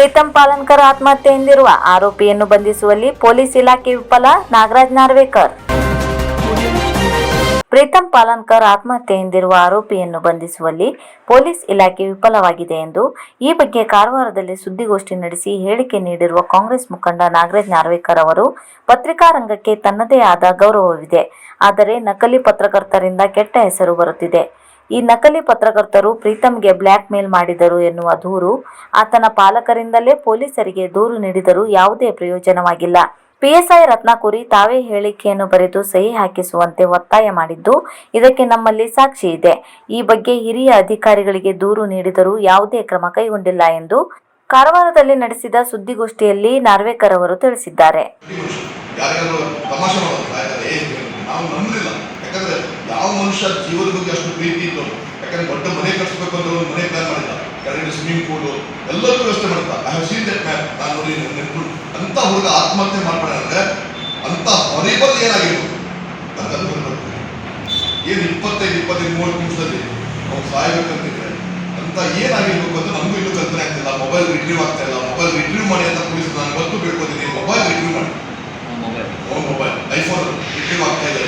ಪ್ರೀತಂ ಪಾಲನ್ಕರ್ ಆತ್ಮಹತ್ಯೆಯಿಂದಿರುವ ಆರೋಪಿಯನ್ನು ಬಂಧಿಸುವಲ್ಲಿ ಪೊಲೀಸ್ ಇಲಾಖೆ ವಿಫಲ, ನಾಗರಾಜ್ ನಾರ್ವೇಕರ್. ಪ್ರೀತಂ ಪಾಲನ್ಕರ್ ಆತ್ಮಹತ್ಯೆಯಿಂದಿರುವ ಆರೋಪಿಯನ್ನು ಬಂಧಿಸುವಲ್ಲಿ ಪೊಲೀಸ್ ಇಲಾಖೆ ವಿಫಲವಾಗಿದೆ ಎಂದು ಈ ಬಗ್ಗೆ ಕಾರವಾರದಲ್ಲಿ ಸುದ್ದಿಗೋಷ್ಠಿ ನಡೆಸಿ ಹೇಳಿಕೆ ನೀಡಿರುವ ಕಾಂಗ್ರೆಸ್ ಮುಖಂಡ ನಾಗರಾಜ್ ನಾರ್ವೇಕರ್ ಅವರು, ಪತ್ರಿಕಾ ರಂಗಕ್ಕೆ ತನ್ನದೇ ಆದ ಗೌರವವಿದೆ. ಆದರೆ ನಕಲಿ ಪತ್ರಕರ್ತರಿಂದ ಕೆಟ್ಟ ಹೆಸರು ಬರುತ್ತಿದೆ. ಈ ನಕಲಿ ಪತ್ರಕರ್ತರು ಪ್ರೀತಂಗೆ ಬ್ಲ್ಯಾಕ್ ಮೇಲ್ ಮಾಡಿದರು ಎನ್ನುವ ದೂರು ಆತನ ಪಾಲಕರಿಂದಲೇ ಪೊಲೀಸರಿಗೆ ದೂರು ನೀಡಿದರೂ ಯಾವುದೇ ಪ್ರಯೋಜನವಾಗಿಲ್ಲ. ಪಿಎಸ್ಐ ರತ್ನಾಕುರಿ ತಾವೇ ಹೇಳಿಕೆಯನ್ನು ಬರೆದು ಸಹಿ ಹಾಕಿಸುವಂತೆ ಒತ್ತಾಯ ಮಾಡಿದ್ದು, ಇದಕ್ಕೆ ನಮ್ಮಲ್ಲಿ ಸಾಕ್ಷಿ ಇದೆ. ಈ ಬಗ್ಗೆ ಹಿರಿಯ ಅಧಿಕಾರಿಗಳಿಗೆ ದೂರು ನೀಡಿದರೂ ಯಾವುದೇ ಕ್ರಮ ಕೈಗೊಂಡಿಲ್ಲ ಎಂದು ಕಾರವಾರದಲ್ಲಿ ನಡೆಸಿದ ಸುದ್ದಿಗೋಷ್ಠಿಯಲ್ಲಿ ನಾರ್ವೇಕರ್ ಅವರು ತಿಳಿಸಿದ್ದಾರೆ. ಯಾವ ಮನುಷ್ಯ ಜೀವನದ ಬಗ್ಗೆ ಅಷ್ಟು ಪ್ರೀತಿ ಇತ್ತು? ಯಾಕಂದ್ರೆ ದೊಡ್ಡ ಮನೆ ಕಟ್ಸ್ಬೇಕು ಅಂದ್ರೆ ಒಂದು ಮನೆ ಪ್ಲಾನ್ ಮಾಡಿಲ್ಲ ಎರಡು ಸ್ವಿಮ್ಮಿಂಗ್ ಪೂಲ್ ಎಲ್ಲದೂ ವ್ಯವಸ್ಥೆ ಮಾಡಿದ್ದ. I have seen that map ನಾನು ನೋಡಿ ನೆನ್ಪು. ಅಂತ ಹುಡುಗ ಆತ್ಮಹತ್ಯೆ ಮಾಡ್ಬೇಡ ಅಂದ್ರೆ ಅಂತ ಹೊರಿಬಲ್ ಏನಾಗಿರ್ಬೋದು ಅಂತ ಬರ್ತೀನಿ ಏನು ಇಪ್ಪತ್ತೈದು ಇಪ್ಪತ್ತೈದು ಮೂವತ್ತು ನಿಮಿಷದಲ್ಲಿ ಅವ್ನು ಸಾಯ್ಬೇಕಂತಿದ್ರೆ ಅಂತ ಏನಾಗಿರ್ಬೇಕು ಅಂತ ನಮಗೂ ಇನ್ನೂ ಕಲ್ಪನೆ ಆಗ್ತಿಲ್ಲ. ಮೊಬೈಲ್ ರಿಟ್ರೀವ್ ಆಗ್ತಾ ಇಲ್ಲ. ಮೊಬೈಲ್ ರಿಟ್ರೀವ್ ಮಾಡಿ ಅಂತ ಪೊಲೀಸ್ ನಾನು ಗೊತ್ತು ಬೇಡ್ಕೋತೀನಿ ಮೊಬೈಲ್ ರಿಟ್ರೀವ್ ಮಾಡಿ. ಮೊಬೈಲ್ ಐಫೋನ್ ರಿಟ್ರೀವ್ ಆಗ್ತಾ ಇಲ್ಲ.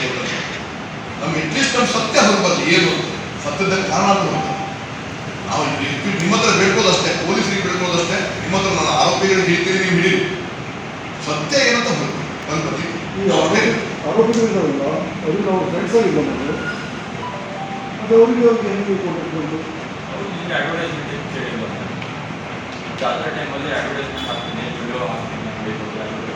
ನಮ್ಗೆ ಅಟ್ಲೀಸ್ಟ್ ನಮ್ಮ ಸತ್ಯ ಹೊರಬಲ್ಲಿ ಏನು. ಸತ್ಯದ ಕಾರಣ. ನಾವು ನಿಮ್ಮ ಹತ್ರ ಬೇಡ್ಕೋದಷ್ಟೇ ಪೊಲೀಸರಿಗೆ ಬೇಡ್ಕೋದಷ್ಟೇ ನಿಮ್ಮ ಹತ್ರ ನಾನು ಆರೋಪಿಗಳಿಗೆ ಹೇಳ್ತೀನಿ ನೀವು ಹಿಡೀರಿ. ಸತ್ಯ ಏನಂತ ಹೊರಬೇಕು ಆರೋಪಿಗಳಿದಾರಲ್ಲ ಅವ್ರಿಗೆ ನಾವು ಫ್ರೆಂಡ್ಸ್ ಅದು ಅವರಿಗೆ ಅವ್ರಿಗೆ ಹೆಂಗೆ ಕೊಟ್ಟಿರ್ಬೋದು ಈಗ ಅಡ್ವರ್ಟೈಸ್ಮೆಂಟ್ ಕೇಳಿಲ್ಲ. ಜಾತ್ರೆ ಟೈಮಲ್ಲಿ ಅಡ್ವರ್ಟೈಸ್ಮೆಂಟ್ ಹಾಕ್ತೀನಿ ವಿಡಿಯೋ ಹಾಕ್ತೀನಿ.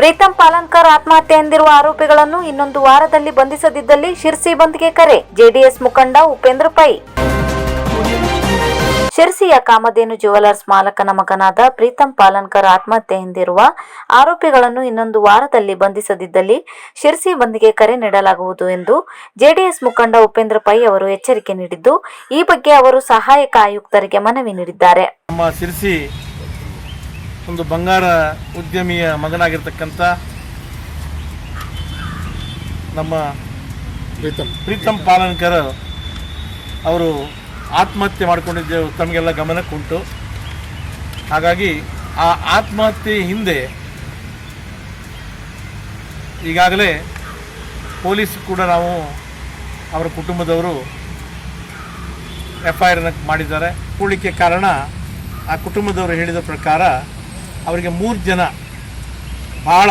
ಪ್ರೀತಂ ಪಾಲನ್ಕರ್ ಆತ್ಮಹತ್ಯೆ ಎಂದಿರುವ ಆರೋಪಿಗಳನ್ನು ಇನ್ನೊಂದು ವಾರದಲ್ಲಿ ಬಂಧಿಸದಿದ್ದಲ್ಲಿ ಶಿರ್ಸಿ ಬಂದ್ಗೆ ಕರೆ. ಜೆಡಿಎಸ್ ಮುಖಂಡ ಉಪೇಂದ್ರ ಪೈ. ಶಿರ್ಸಿಯ ಕಾಮಧೇನು ಜ್ಯುವೆಲರ್ಸ್ ಮಾಲಕನ ಮಗನಾದ ಪ್ರೀತಂ ಪಾಲನ್ಕರ್ ಆತ್ಮಹತ್ಯೆ ಎಂದಿರುವ ಆರೋಪಿಗಳನ್ನು ಇನ್ನೊಂದು ವಾರದಲ್ಲಿ ಬಂಧಿಸದಿದ್ದಲ್ಲಿ ಶಿರ್ಸಿ ಬಂದ್ಗೆ ಕರೆ ನೀಡಲಾಗುವುದು ಎಂದು ಜೆಡಿಎಸ್ ಮುಖಂಡ ಉಪೇಂದ್ರ ಪೈ ಅವರು ಎಚ್ಚರಿಕೆ ನೀಡಿದ್ದು, ಈ ಬಗ್ಗೆ ಅವರು ಸಹಾಯಕ ಆಯುಕ್ತರಿಗೆ ಮನವಿ ನೀಡಿದ್ದಾರೆ. ಒಂದು ಬಂಗಾರ ಉದ್ಯಮಿಯ ಮಗನಾಗಿರ್ತಕ್ಕಂಥ ನಮ್ಮ ಪ್ರೀತಮ್ ಪ್ರೀತಮ್ ಪಾಲನ್ಕರ್ ಅವರು ಆತ್ಮಹತ್ಯೆ ಮಾಡಿಕೊಂಡಿದ್ದ ತಮಗೆಲ್ಲ ಗಮನಕ್ಕುಂಟು. ಹಾಗಾಗಿ ಆ ಆತ್ಮಹತ್ಯೆ ಹಿಂದೆ ಈಗಾಗಲೇ ಪೊಲೀಸ್ ಕೂಡ ನಾವು ಅವರ ಕುಟುಂಬದವರು ಎಫ್ ಐ ಆರ್ನ ಮಾಡಿದ್ದಾರೆ. ಕೂಡಲಿಕ್ಕೆ ಕಾರಣ ಆ ಕುಟುಂಬದವರು ಹೇಳಿದ ಪ್ರಕಾರ ಅವರಿಗೆ ಮೂರು ಜನ ಭಾಳ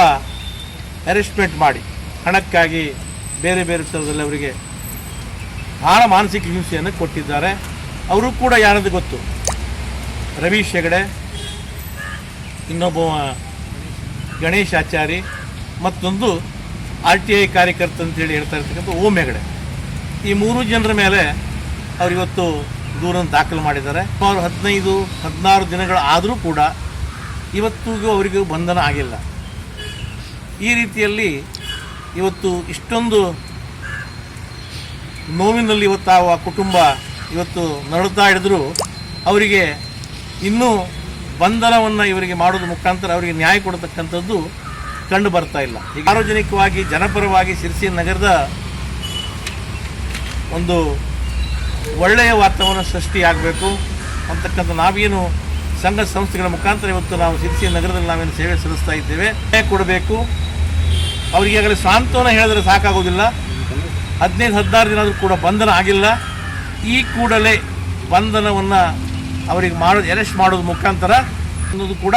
ಅರೆಸ್ಟ್ಮೆಂಟ್ ಮಾಡಿ, ಹಣಕ್ಕಾಗಿ ಬೇರೆ ಬೇರೆ ಥರದಲ್ಲಿ ಅವರಿಗೆ ಭಾಳ ಮಾನಸಿಕ ಹಿಂಸೆಯನ್ನು ಕೊಟ್ಟಿದ್ದಾರೆ. ಅವರು ಕೂಡ ಯಾರದು ಗೊತ್ತು? ರವೀಶ್ ಹೆಗಡೆ, ಇನ್ನೊಬ್ಬ ಗಣೇಶ್ ಆಚಾರಿ, ಮತ್ತೊಂದು ಆರ್ ಟಿ ಐ ಕಾರ್ಯಕರ್ತ ಅಂತೇಳಿ ಹೇಳ್ತಾ ಇರ್ತಕ್ಕಂಥ ಓಂ ಹೆಗಡೆ. ಈ ಮೂರು ಜನರ ಮೇಲೆ ಅವರಿವತ್ತು ದೂರನ್ನು ದಾಖಲು ಮಾಡಿದ್ದಾರೆ. ಸುಮಾರು ಹದಿನೈದು, ಹದಿನಾರು ದಿನಗಳಾದರೂ ಕೂಡ ಇವತ್ತಿಗೂ ಅವರಿಗೂ ಬಂಧನ ಆಗಿಲ್ಲ. ಈ ರೀತಿಯಲ್ಲಿ ಇವತ್ತು ಇಷ್ಟೊಂದು ನೋವಿನಲ್ಲಿ ಇವತ್ತು ಆ ಕುಟುಂಬ ಇವತ್ತು ನಡುತ್ತಾ ಹಿಡಿದ್ರು ಅವರಿಗೆ ಇನ್ನೂ ಬಂಧನವನ್ನು ಇವರಿಗೆ ಮಾಡೋದು ಮುಖಾಂತರ ಅವರಿಗೆ ನ್ಯಾಯ ಕೊಡತಕ್ಕಂಥದ್ದು ಕಂಡು ಬರ್ತಾ ಇಲ್ಲ. ಈಗ ಸಾರ್ವಜನಿಕವಾಗಿ, ಜನಪರವಾಗಿ ಸಿರಿಸಿ ನಗರದ ಒಂದು ಒಳ್ಳೆಯ ವಾತಾವರಣ ಸೃಷ್ಟಿಯಾಗಬೇಕು ಅಂತಕ್ಕಂಥ ನಾವೇನು ಸಂಘ ಸಂಸ್ಥೆಗಳ ಮುಖಾಂತರ ಇವತ್ತು ನಾವು ಸಿರಿಸಿ ನಗರದಲ್ಲಿ ನಾವೇನು ಸೇವೆ ಸಲ್ಲಿಸ್ತಾ ಇದ್ದೇವೆ ಕೊಡಬೇಕು. ಅವರಿಗೆ ಈಗಾಗಲೇ ಸಾಂತ್ವನ ಹೇಳಿದ್ರೆ ಸಾಕಾಗೋದಿಲ್ಲ. ಹದಿನೈದು, ಹದಿನಾರು ದಿನ ಕೂಡ ಬಂಧನ ಆಗಿಲ್ಲ. ಈ ಕೂಡಲೇ ಬಂಧನವನ್ನು ಅವರಿಗೆ ಮಾಡೋದು ಅರೆಸ್ಟ್ ಮಾಡೋದು ಮುಖಾಂತರ ಅನ್ನೋದು ಕೂಡ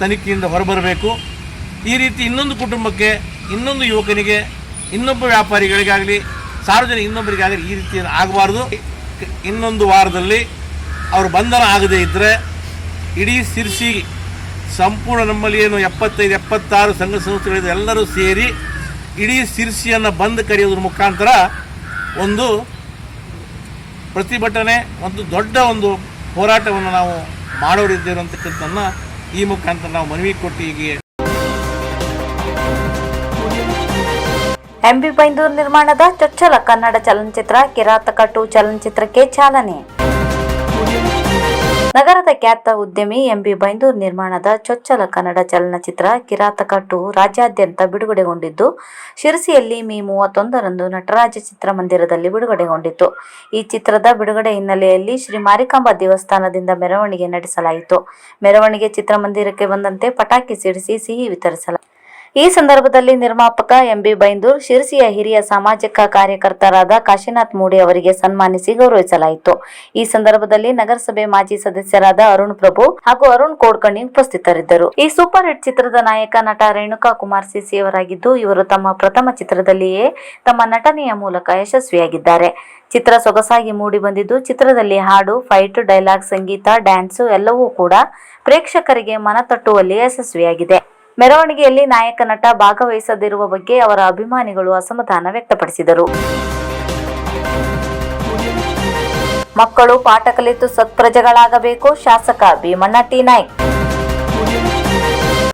ತನಿಖೆಯಿಂದ ಹೊರಬರಬೇಕು. ಈ ರೀತಿ ಇನ್ನೊಂದು ಕುಟುಂಬಕ್ಕೆ, ಇನ್ನೊಂದು ಯುವಕನಿಗೆ, ಇನ್ನೊಬ್ಬ ವ್ಯಾಪಾರಿಗಳಿಗಾಗಲಿ, ಸಾರ್ವಜನಿಕ ಇನ್ನೊಬ್ಬರಿಗಾಗಲಿ ಈ ರೀತಿ ಆಗಬಾರ್ದು. ಇನ್ನೊಂದು ವಾರದಲ್ಲಿ ಅವರು ಬಂಧನ ಆಗದೇ ಇದ್ದರೆ ಇಡೀ ಶಿರ್ಸಿ ಸಂಪೂರ್ಣ ನಮ್ಮಲ್ಲಿ ಏನು ಎಪ್ಪತ್ತೈದು, ಎಪ್ಪತ್ತಾರು ಸಂಘ ಸಂಸ್ಥೆಗಳಿದೆ ಎಲ್ಲರೂ ಸೇರಿ ಇಡೀ ಶಿರ್ಸಿಯನ್ನು ಬಂದ್ ಕರೆಯೋದ್ರ ಮುಖಾಂತರ ಒಂದು ಪ್ರತಿಭಟನೆ, ಒಂದು ದೊಡ್ಡ ಒಂದು ಹೋರಾಟವನ್ನು ನಾವು ಮಾಡೋರಿದ್ದೇವೆ ಅಂತಕ್ಕಂಥನ್ನ ಈ ಮುಖಾಂತರ ನಾವು ಮನವಿ ಕೊಟ್ಟು ಹೀಗೆ ಎಂಬಿ ಬೈಂದೂರು ನಿರ್ಮಾಣದ ಚೊಚ್ಚಲ ಕನ್ನಡ ಚಲನಚಿತ್ರ ಕಿರಾತಕಟ್ಟು ಚಲನಚಿತ್ರಕ್ಕೆ ಚಾಲನೆ. ನಗರದ ಖ್ಯಾತ ಉದ್ಯಮಿ ಎಂಬಿ ಬೈಂದೂರ್ ನಿರ್ಮಾಣದ ಚೊಚ್ಚಲ ಕನ್ನಡ ಚಲನಚಿತ್ರ ಕಿರಾತಕ ಟು ರಾಜ್ಯಾದ್ಯಂತ ಬಿಡುಗಡೆಗೊಂಡಿದ್ದು, ಶಿರಸಿಯಲ್ಲಿ ಮೇ ಮೂವತ್ತೊಂದರಂದು ನಟರಾಜ ಚಿತ್ರಮಂದಿರದಲ್ಲಿ ಬಿಡುಗಡೆಗೊಂಡಿತು ಈ ಚಿತ್ರದ ಬಿಡುಗಡೆ ಹಿನ್ನೆಲೆಯಲ್ಲಿ ಶ್ರೀ ಮಾರಿಕಾಂಬಾ ದೇವಸ್ಥಾನದಿಂದ ಮೆರವಣಿಗೆ ನಡೆಸಲಾಯಿತು. ಮೆರವಣಿಗೆ ಚಿತ್ರಮಂದಿರಕ್ಕೆ ಬಂದಂತೆ ಪಟಾಕಿ ಸಿಡಿಸಿ ಸಿಹಿ ವಿತರಿಸಲಾಯಿತು ಈ ಸಂದರ್ಭದಲ್ಲಿ ನಿರ್ಮಾಪಕ ಎಂಬಿ ಬೈಂದೂರ್, ಶಿರಸಿಯ ಹಿರಿಯ ಸಾಮಾಜಿಕ ಕಾರ್ಯಕರ್ತರಾದ ಕಾಶಿನಾಥ್ ಮೂಡಿ ಅವರಿಗೆ ಸನ್ಮಾನಿಸಿ ಗೌರವಿಸಲಾಯಿತು. ಈ ಸಂದರ್ಭದಲ್ಲಿ ನಗರಸಭೆ ಮಾಜಿ ಸದಸ್ಯರಾದ ಅರುಣ್ ಪ್ರಭು ಹಾಗೂ ಅರುಣ್ ಕೋಡ್ಕಣಿ ಉಪಸ್ಥಿತರಿದ್ದರು. ಈ ಸೂಪರ್ ಹಿಟ್ ಚಿತ್ರದ ನಾಯಕ ನಟ ರೇಣುಕಾ ಕುಮಾರ್ ಸಿಸಿ ಅವರಾಗಿದ್ದು, ಇವರು ತಮ್ಮ ಪ್ರಥಮ ಚಿತ್ರದಲ್ಲಿಯೇ ತಮ್ಮ ನಟನೆಯ ಮೂಲಕ ಯಶಸ್ವಿಯಾಗಿದ್ದಾರೆ. ಚಿತ್ರ ಸೊಗಸಾಗಿ ಮೂಡಿ ಬಂದಿದ್ದು, ಚಿತ್ರದಲ್ಲಿ ಹಾಡು, ಫೈಟ್, ಡೈಲಾಗ್, ಸಂಗೀತ, ಡ್ಯಾನ್ಸು ಎಲ್ಲವೂ ಕೂಡ ಪ್ರೇಕ್ಷಕರಿಗೆ ಮನ ತಟ್ಟುವಲ್ಲಿ ಯಶಸ್ವಿಯಾಗಿದೆ. ಮೆರವಣಿಗೆಯಲ್ಲಿ ನಾಯಕ ನಟ ಭಾಗವಹಿಸದಿರುವ ಬಗ್ಗೆ ಅವರ ಅಭಿಮಾನಿಗಳು ಅಸಮಾಧಾನ ವ್ಯಕ್ತಪಡಿಸಿದರು. ಮಕ್ಕಳು ಪಾಠ ಕಲಿತು ಸತ್ಪ್ರಜೆಗಳಾಗಬೇಕು, ಶಾಸಕ ಭೀಮಣ್ಣ ಟಿ. ನಾಯ್ಕ್.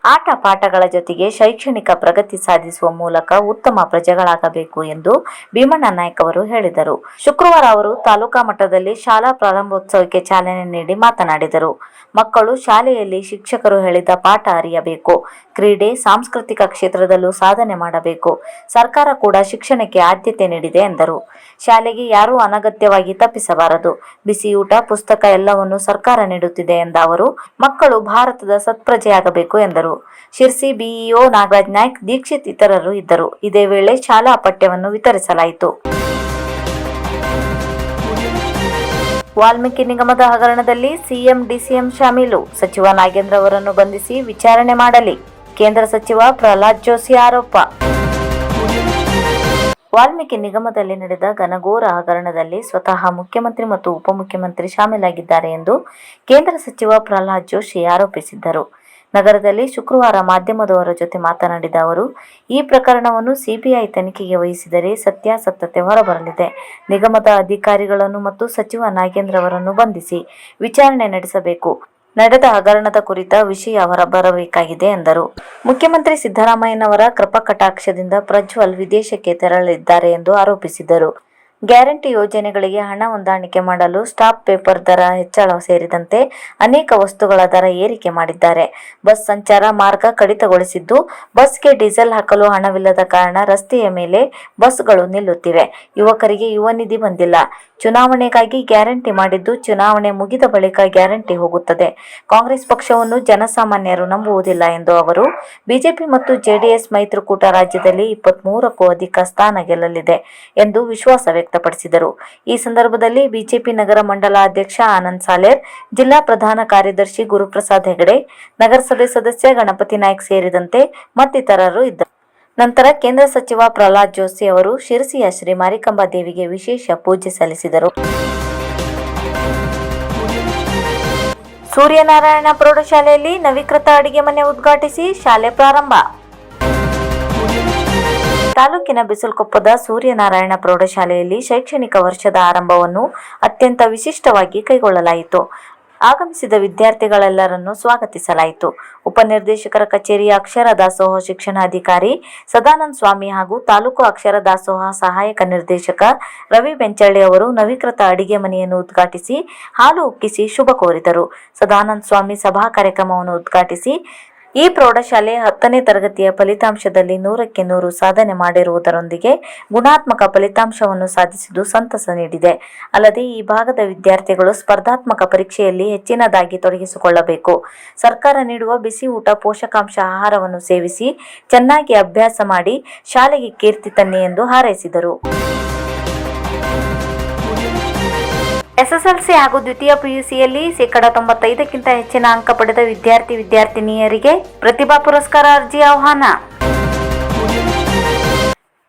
ಆಟ ಪಾಠಗಳ ಜೊತೆಗೆ ಶೈಕ್ಷಣಿಕ ಪ್ರಗತಿ ಸಾಧಿಸುವ ಮೂಲಕ ಉತ್ತಮ ಪ್ರಜೆಗಳಾಗಬೇಕು ಎಂದು ಭೀಮಣ್ಣ ನಾಯ್ಕ ಅವರು ಹೇಳಿದರು. ಶುಕ್ರವಾರ ಅವರು ತಾಲೂಕಾ ಮಟ್ಟದಲ್ಲಿ ಶಾಲಾ ಪ್ರಾರಂಭೋತ್ಸವಕ್ಕೆ ಚಾಲನೆ ನೀಡಿ ಮಾತನಾಡಿದರು. ಮಕ್ಕಳು ಶಾಲೆಯಲ್ಲಿ ಶಿಕ್ಷಕರು ಹೇಳಿದ ಪಾಠ ಅರಿಯಬೇಕು. ಕ್ರೀಡೆ, ಸಾಂಸ್ಕೃತಿಕ ಕ್ಷೇತ್ರದಲ್ಲೂ ಸಾಧನೆ ಮಾಡಬೇಕು. ಸರ್ಕಾರ ಕೂಡ ಶಿಕ್ಷಣಕ್ಕೆ ಆದ್ಯತೆ ನೀಡಿದೆ ಎಂದರು. ಶಾಲೆಗೆ ಯಾರೂ ಅನಗತ್ಯವಾಗಿ ತಪ್ಪಿಸಬಾರದು. ಬಿಸಿಯೂಟ, ಪುಸ್ತಕ ಎಲ್ಲವನ್ನೂ ಸರ್ಕಾರ ನೀಡುತ್ತಿದೆ ಎಂದ ಅವರು, ಮಕ್ಕಳು ಭಾರತದ ಸತ್ಪ್ರಜೆಯಾಗಬೇಕು ಎಂದರು. ಶಿರ್ಸಿ ಬಿಇಒ ನಾಗರಾಜ್ ನಾಯ್ಕ್, ದೀಕ್ಷಿತ್ ಇತರರು ಇದ್ದರು. ಇದೇ ವೇಳೆ ಶಾಲಾ ಪಠ್ಯವನ್ನು ವಿತರಿಸಲಾಯಿತು. ವಾಲ್ಮೀಕಿ ನಿಗಮದ ಹಗರಣದಲ್ಲಿ ಸಿಎಂ, ಡಿಸಿಎಂ ಶಾಮೀಲು. ಸಚಿವ ನಾಗೇಂದ್ರ ಅವರನ್ನು ಬಂಧಿಸಿ ವಿಚಾರಣೆ ಮಾಡಲಿ. ಕೇಂದ್ರ ಸಚಿವ ಪ್ರಹ್ಲಾದ್ ಜೋಶಿ ಆರೋಪ. ವಾಲ್ಮೀಕಿ ನಿಗಮದಲ್ಲಿ ನಡೆದ ಘನಘೋರ ಹಗರಣದಲ್ಲಿ ಸ್ವತಃ ಮುಖ್ಯಮಂತ್ರಿ ಮತ್ತು ಉಪಮುಖ್ಯಮಂತ್ರಿ ಶಾಮೀಲಾಗಿದ್ದಾರೆ ಎಂದು ಕೇಂದ್ರ ಸಚಿವ ಪ್ರಹ್ಲಾದ್ ಜೋಶಿ ಆರೋಪಿಸಿದ್ದರು. ನಗರದಲ್ಲಿ ಶುಕ್ರವಾರ ಮಾಧ್ಯಮದವರ ಜೊತೆ ಮಾತನಾಡಿದ ಅವರು, ಈ ಪ್ರಕರಣವನ್ನು ಸಿಬಿಐ ತನಿಖೆಗೆ ವಹಿಸಿದರೆ ಸತ್ಯಾಸತ್ಯತೆ ಹೊರಬರಲಿದೆ. ನಿಗಮದ ಅಧಿಕಾರಿಗಳನ್ನು ಮತ್ತು ಸಚಿವ ನಾಗೇಂದ್ರ ಅವರನ್ನು ಬಂಧಿಸಿ ವಿಚಾರಣೆ ನಡೆಸಬೇಕು. ನಡೆದ ಹಗರಣದ ಕುರಿತ ವಿಷಯ ಹೊರಬರಬೇಕಾಗಿದೆ ಎಂದರು. ಮುಖ್ಯಮಂತ್ರಿ ಸಿದ್ದರಾಮಯ್ಯನವರ ಕೃಪಕಟಾಕ್ಷದಿಂದ ಪ್ರಜ್ವಲ್ ವಿದೇಶಕ್ಕೆ ತೆರಳಲಿದ್ದಾರೆ ಎಂದು ಆರೋಪಿಸಿದರು. ಗ್ಯಾರಂಟಿ ಯೋಜನೆಗಳಿಗೆ ಹಣ ಹೊಂದಾಣಿಕೆ ಮಾಡಲು ಸ್ಟಾಪ್ ಪೇಪರ್ ದರ ಹೆಚ್ಚಳ ಸೇರಿದಂತೆ ಅನೇಕ ವಸ್ತುಗಳ ದರ ಏರಿಕೆ ಮಾಡಿದ್ದಾರೆ. ಬಸ್ ಸಂಚಾರ ಮಾರ್ಗ ಕಡಿತಗೊಳಿಸಿದ್ದು, ಬಸ್ಗೆ ಡೀಸೆಲ್ ಹಾಕಲು ಹಣವಿಲ್ಲದ ಕಾರಣ ರಸ್ತೆಯ ಮೇಲೆ ಬಸ್ಗಳು ನಿಲ್ಲುತ್ತಿವೆ. ಯುವಕರಿಗೆ ಯುವ ನಿಧಿ ಬಂದಿಲ್ಲ. ಚುನಾವಣೆಗಾಗಿ ಗ್ಯಾರಂಟಿ ಮಾಡಿದ್ದು ಚುನಾವಣೆ ಮುಗಿದ ಬಳಿಕ ಗ್ಯಾರಂಟಿ ಹೋಗುತ್ತದೆ. ಕಾಂಗ್ರೆಸ್ ಪಕ್ಷವನ್ನು ಜನಸಾಮಾನ್ಯರು ನಂಬುವುದಿಲ್ಲ ಎಂದು ಅವರು, ಬಿಜೆಪಿ ಮತ್ತು ಜೆಡಿಎಸ್ ಮೈತ್ರಿಕೂಟ ರಾಜ್ಯದಲ್ಲಿ ಇಪ್ಪತ್ಮೂರಕ್ಕೂ ಅಧಿಕ ಸ್ಥಾನ ಗೆಲ್ಲಲಿದೆ ಎಂದು ವಿಶ್ವಾಸ ವ್ಯಕ್ತಪಡಿಸಿದರು. ಈ ಸಂದರ್ಭದಲ್ಲಿ ಬಿಜೆಪಿ ನಗರ ಮಂಡಲ ಅಧ್ಯಕ್ಷ ಆನಂದ್ ಸಾಲೇರ್, ಜಿಲ್ಲಾ ಪ್ರಧಾನ ಕಾರ್ಯದರ್ಶಿ ಗುರುಪ್ರಸಾದ್ ಹೆಗಡೆ, ನಗರಸಭೆ ಸದಸ್ಯ ಗಣಪತಿ ನಾಯ್ಕ ಸೇರಿದಂತೆ ಮತ್ತಿತರರು ಇದ್ದರು. ನಂತರ ಕೇಂದ್ರ ಸಚಿವ ಪ್ರಹ್ಲಾದ್ ಜೋಶಿ ಅವರು ಶಿರಸಿಯ ಶ್ರೀ ಮಾರಿಕಂಬಾ ದೇವಿಗೆ ವಿಶೇಷ ಪೂಜೆ ಸಲ್ಲಿಸಿದರು. ಸೂರ್ಯನಾರಾಯಣ ಪ್ರೌಢಶಾಲೆಯಲ್ಲಿ ನವೀಕೃತ ಅಡಿಗೆ ಮನೆ ಉದ್ಘಾಟಿಸಿ ಶಾಲೆ ಪ್ರಾರಂಭ. ತಾಲೂಕಿನ ಬಿಸಲ್ಕೊಪ್ಪದ ಸೂರ್ಯನಾರಾಯಣ ಪ್ರೌಢಶಾಲೆಯಲ್ಲಿ ಶೈಕ್ಷಣಿಕ ವರ್ಷದ ಆರಂಭವನ್ನು ಅತ್ಯಂತ ವಿಶಿಷ್ಟವಾಗಿ ಕೈಗೊಳ್ಳಲಾಯಿತು. ಆಗಮಿಸಿದ ವಿದ್ಯಾರ್ಥಿಗಳೆಲ್ಲರನ್ನು ಸ್ವಾಗತಿಸಲಾಯಿತು. ಉಪನಿರ್ದೇಶಕರ ಕಚೇರಿಯ ಅಕ್ಷರ ದಾಸೋಹ ಶಿಕ್ಷಣಾಧಿಕಾರಿ ಸದಾನಂದ ಸ್ವಾಮಿ ಹಾಗೂ ತಾಲೂಕು ಅಕ್ಷರ ದಾಸೋಹ ಸಹಾಯಕ ನಿರ್ದೇಶಕ ರವಿ ಬೆಂಚಳ್ಳಿ ಅವರು ನವೀಕೃತ ಅಡಿಗೆ ಮನೆಯನ್ನು ಉದ್ಘಾಟಿಸಿ ಹಾಲು ಉಕ್ಕಿಸಿ ಶುಭ ಕೋರಿದರು. ಸದಾನಂದ ಸ್ವಾಮಿ ಸಭಾ ಕಾರ್ಯಕ್ರಮವನ್ನು ಉದ್ಘಾಟಿಸಿ ಈ ಪ್ರೌಢಶಾಲೆ ಹತ್ತನೇ ತರಗತಿಯ ಫಲಿತಾಂಶದಲ್ಲಿ ನೂರಕ್ಕೆ ನೂರು ಸಾಧನೆ ಮಾಡಿರುವುದರೊಂದಿಗೆ ಗುಣಾತ್ಮಕ ಫಲಿತಾಂಶವನ್ನು ಸಾಧಿಸಿದ್ದು ಸಂತಸ ನೀಡಿದೆ. ಅಲ್ಲದೆ ಈ ಭಾಗದ ವಿದ್ಯಾರ್ಥಿಗಳು ಸ್ಪರ್ಧಾತ್ಮಕ ಪರೀಕ್ಷೆಯಲ್ಲಿ ಹೆಚ್ಚಿನದಾಗಿ ತೊಡಗಿಸಿಕೊಳ್ಳಬೇಕು. ಸರ್ಕಾರ ನೀಡುವ ಬಿಸಿ ಊಟ, ಪೋಷಕಾಂಶ ಆಹಾರವನ್ನು ಸೇವಿಸಿ ಚೆನ್ನಾಗಿ ಅಭ್ಯಾಸ ಮಾಡಿ ಶಾಲೆಗೆ ಕೀರ್ತಿ ತನ್ನಿ ಎಂದು ಹಾರೈಸಿದರು. ಎಸ್ಎಸ್ಎಲ್ಸಿ ಹಾಗೂ ದ್ವಿತೀಯ ಪಿಯುಸಿಯಲ್ಲಿ ಶೇಕಡ ತೊಂಬತ್ತೈದಕ್ಕಿಂತ ಹೆಚ್ಚಿನ ಅಂಕ ಪಡೆದ ವಿದ್ಯಾರ್ಥಿ ವಿದ್ಯಾರ್ಥಿನಿಯರಿಗೆ ಪ್ರತಿಭಾ ಪುರಸ್ಕಾರ ಅರ್ಜಿ ಆಹ್ವಾನ.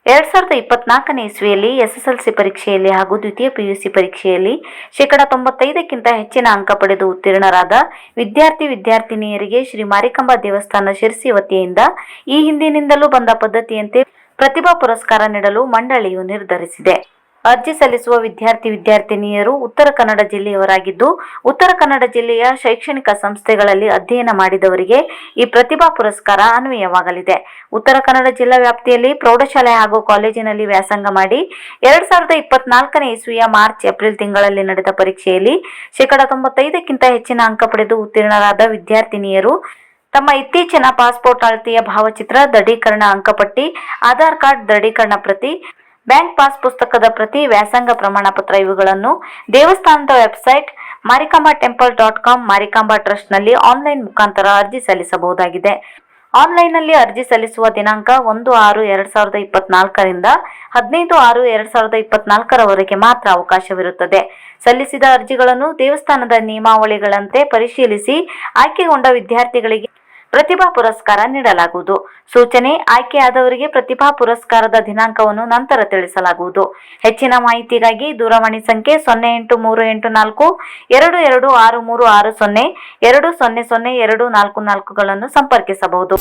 ಎರಡ್ ಸಾವಿರದ ಇಪ್ಪತ್ನಾಲ್ಕನೇ ಇಸ್ವಿಯಲ್ಲಿ ಎಸ್ಎಸ್ಎಲ್ಸಿ ಪರೀಕ್ಷೆಯಲ್ಲಿ ಹಾಗೂ ದ್ವಿತೀಯ ಪಿಯುಸಿ ಪರೀಕ್ಷೆಯಲ್ಲಿ ಶೇಕಡ ತೊಂಬತ್ತೈದಕ್ಕಿಂತ ಹೆಚ್ಚಿನ ಅಂಕ ಪಡೆದು ಉತ್ತೀರ್ಣರಾದ ವಿದ್ಯಾರ್ಥಿ ವಿದ್ಯಾರ್ಥಿನಿಯರಿಗೆ ಶ್ರೀ ಮಾರಿಕಾಂಬಾ ದೇವಸ್ಥಾನ ಶಿರಸಿ ವತಿಯಿಂದ ಈ ಹಿಂದಿನಿಂದಲೂ ಬಂದ ಪದ್ಧತಿಯಂತೆ ಪ್ರತಿಭಾ ಪುರಸ್ಕಾರ ನೀಡಲು ಮಂಡಳಿಯು ನಿರ್ಧರಿಸಿದೆ. ಅರ್ಜಿ ಸಲ್ಲಿಸುವ ವಿದ್ಯಾರ್ಥಿ ವಿದ್ಯಾರ್ಥಿನಿಯರು ಉತ್ತರ ಕನ್ನಡ ಜಿಲ್ಲೆಯವರಾಗಿದ್ದು, ಉತ್ತರ ಕನ್ನಡ ಜಿಲ್ಲೆಯ ಶೈಕ್ಷಣಿಕ ಸಂಸ್ಥೆಗಳಲ್ಲಿ ಅಧ್ಯಯನ ಮಾಡಿದವರಿಗೆ ಈ ಪ್ರತಿಭಾ ಪುರಸ್ಕಾರ ಅನ್ವಯವಾಗಲಿದೆ. ಉತ್ತರ ಕನ್ನಡ ಜಿಲ್ಲಾ ವ್ಯಾಪ್ತಿಯಲ್ಲಿ ಪ್ರೌಢಶಾಲೆ ಹಾಗೂ ಕಾಲೇಜಿನಲ್ಲಿ ವ್ಯಾಸಂಗ ಮಾಡಿ ಎರಡ್ ಸಾವಿರದ ಇಪ್ಪತ್ನಾಲ್ಕನೇ ಇಸ್ವಿಯ ಮಾರ್ಚ್, ಏಪ್ರಿಲ್ ತಿಂಗಳಲ್ಲಿ ನಡೆದ ಪರೀಕ್ಷೆಯಲ್ಲಿ ಶೇಕಡಾ ತೊಂಬತ್ತೈದಕ್ಕಿಂತ ಹೆಚ್ಚಿನ ಅಂಕ ಪಡೆದು ಉತ್ತೀರ್ಣರಾದ ವಿದ್ಯಾರ್ಥಿನಿಯರು ತಮ್ಮ ಇತ್ತೀಚಿನ ಪಾಸ್ಪೋರ್ಟ್ ಅಳತೆಯ ಭಾವಚಿತ್ರ ದೃಢೀಕರಣ ಅಂಕಪಟ್ಟಿ, ಆಧಾರ್ ಕಾರ್ಡ್ ದೃಢೀಕರಣ ಪ್ರತಿ ಬ್ಯಾಂಕ್ ಪಾಸ್ ಪುಸ್ತಕದ ಪ್ರತಿ ವ್ಯಾಸಂಗ ಪ್ರಮಾಣ ಪತ್ರ ಇವುಗಳನ್ನು ದೇವಸ್ಥಾನದ website Marikamba temple dot com, Marikamba ಟ್ರಸ್ಟ್ನಲ್ಲಿ online ಮುಖಾಂತರ ಅರ್ಜಿ ಸಲ್ಲಿಸಬಹುದಾಗಿದೆ. ಆನ್ಲೈನ್ನಲ್ಲಿ ಅರ್ಜಿ ಸಲ್ಲಿಸುವ ದಿನಾಂಕ ಒಂದು ಆರು ಎರಡ್ ಸಾವಿರದ ಇಪ್ಪತ್ನಾಲ್ಕರಿಂದ ಹದಿನೈದು ಆರು ಎರಡ್ ಸಾವಿರದ ಇಪ್ಪತ್ನಾಲ್ಕರವರೆಗೆ ಮಾತ್ರ ಅವಕಾಶವಿರುತ್ತದೆ. ಸಲ್ಲಿಸಿದ ಅರ್ಜಿಗಳನ್ನು ದೇವಸ್ಥಾನದ ನಿಯಮಾವಳಿಗಳಂತೆ ಪರಿಶೀಲಿಸಿ ಆಯ್ಕೆಗೊಂಡ ವಿದ್ಯಾರ್ಥಿಗಳಿಗೆ ಪ್ರತಿಭಾ ಪುರಸ್ಕಾರ ನೀಡಲಾಗುವುದು. ಸೂಚನೆ, ಆಯ್ಕೆಯಾದವರಿಗೆ ಪ್ರತಿಭಾ ಪುರಸ್ಕಾರದ ದಿನಾಂಕವನ್ನು ನಂತರ ತಿಳಿಸಲಾಗುವುದು. ಹೆಚ್ಚಿನ ಮಾಹಿತಿಗಾಗಿ ದೂರವಾಣಿ ಸಂಖ್ಯೆ ಸೊನ್ನೆ ಎಂಟು ಮೂರು ಎಂಟು ನಾಲ್ಕು, ಎರಡು ಎರಡು ಆರು ಮೂರು ಆರು ಸೊನ್ನೆ, ಎರಡು ಸೊನ್ನೆ ಸೊನ್ನೆ ಎರಡು ನಾಲ್ಕು ನಾಲ್ಕುಗಳನ್ನು ಸಂಪರ್ಕಿಸಬಹುದು.